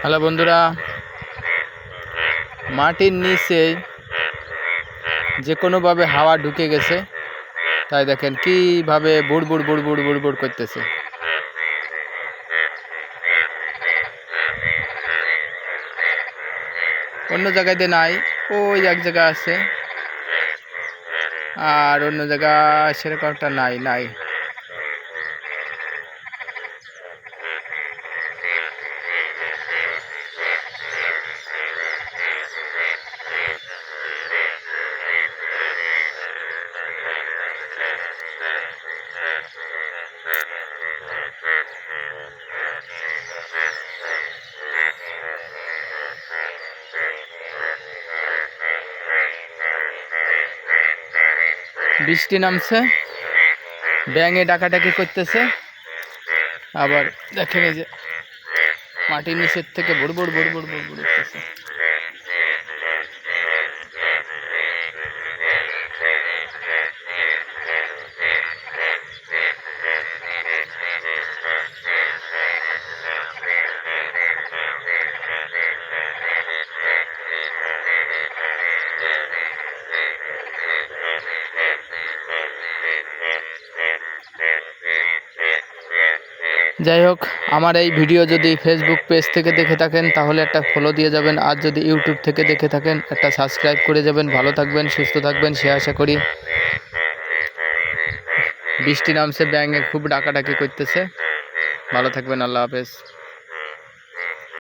Hello বন্ধুরা। মাটির নিচে যে কোনোভাবে হাওয়া ঢুকে গেছে, তাই দেখেন কীভাবে বুড় বুড় বুড় বুড় বুড় বুড় করতেছে। অন্য জায়গাতে নাই, ওই এক জায়গা আছে। আর অন্য জায়গা সেরকম একটা নাই নাই। বৃষ্টি নামছে ব্যাঙে ডাকাডাকি করতেছে আবার দেখেন এই যে মাটির নিচের থেকে বুড় বুড় বুড় বুড় বুড় বুড় যাই হোক আমার এই ভিডিও যদি ফেসবুক পেজ থেকে দেখে থাকেন, তাহলে একটা ফলো দিয়ে যাবেন। আর যদি ইউটিউব থেকে দেখে থাকেন, একটা সাবস্ক্রাইব করে যাবেন। ভালো থাকবেন, সুস্থ থাকবেন, সে আশা করি। বৃষ্টি নামছে, ব্যাঙে খুব ডাকাডাকি করতেছে। ভালো থাকবেন, আল্লাহ হাফেজ।